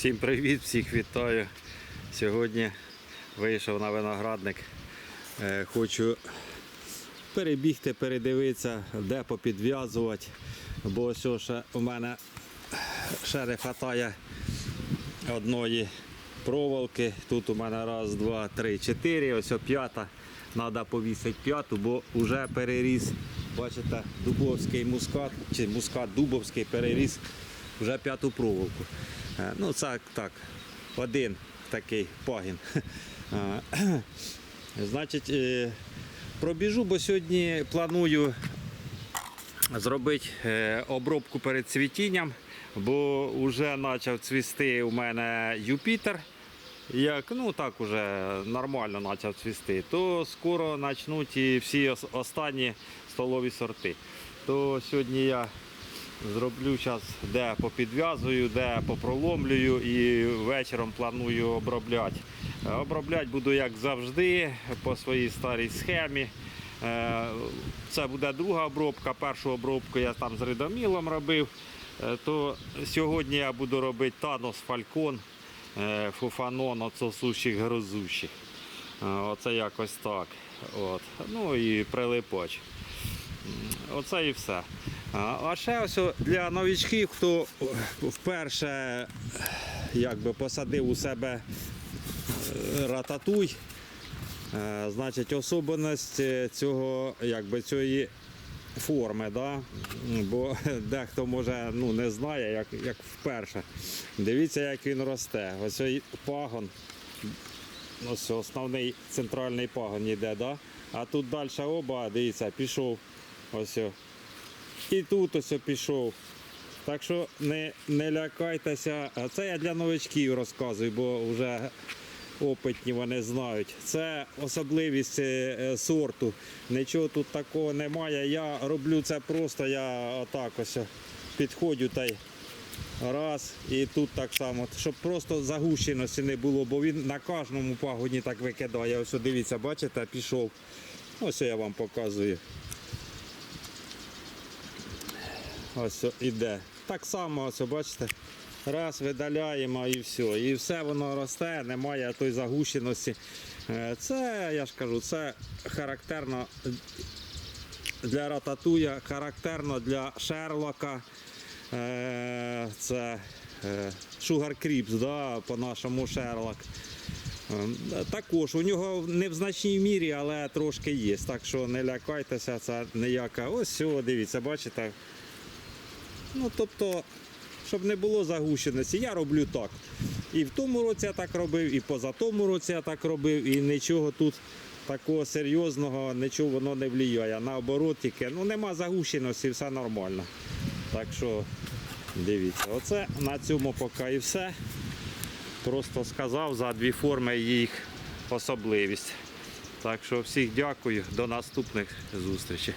Всім привіт, всіх вітаю. Сьогодні вийшов на виноградник. Е, Хочу перебігти, передивитися, де попідв'язувати, бо ось ще у мене ще не вистачає одної проволоки. Тут у мене раз, два, три, чотири, ось п'ята. Треба повісити п'яту, бо вже переріс. Бачите, дубовський мускат, чи мускат дубовський переріс вже п'яту проволоку. Е, Ну, це так, один такий пагін. Е, Значить, е, пробіжу, бо сьогодні планую зробити обробку перед цвітінням, бо вже почав цвісти у мене Юпітер. Як ну так уже нормально почав цвісти, то скоро почнуть і всі останні столові сорти. То сьогодні я зроблю зараз, де попідв'язую, де попроломлюю і вечором планую обробляти. Е, Обробляти буду як завжди, по своїй старій схемі. Е, Це буде друга обробка. Першу обробку я там з ридомілом робив. Е, То сьогодні я буду робити Танос Фалькон, Фуфанон, оцосущих грозущих. Оце якось так. От. Ну і прилипач. Оце і все. А ще ось для новічків, хто вперше якби, посадив у себе е, рататуй, е, значить особливість е, цього, якби, цієї форми, да? бо дехто може ну, не знає, як, як вперше. Дивіться, як він росте. Ось пагон, ось основний центральний пагон йде, да? а тут далі оба, дивіться, пішов. Ось. І тут ось пішов. Так що не, не лякайтеся. Це я для новичків розказую, бо вже опитні вони знають. Це особливість е, е, сорту. Нічого тут такого немає. Я роблю це просто, я отак ось підходжу та й раз і тут так само, щоб просто загущеності не було, бо він на кожному пагоні так викидає. Ось дивіться, бачите, пішов. Ось я вам показую. Ось іде. Так само, ось бачите. Раз видаляємо і все. І все воно росте, немає тої загущеності. Е, Це, я ж кажу, це характерно для рататуя, характерно для шерлока. Е, Це е, Sugar Crips, да, по-нашому шерлок. Також у нього не в значній мірі, але трошки є. Так що не лякайтеся, це ніяка. Ось все, дивіться, бачите. Ну, тобто, щоб не було загущеності, я роблю так. І в тому році я так робив, і поза тому році я так робив, і нічого тут такого серйозного, нічого воно не впливає. Наоборот, тільки ну, нема загущеності, все нормально. Так що дивіться, оце на цьому поки і все. Просто сказав за дві форми їх особливість. Так що всіх дякую, до наступних зустрічей.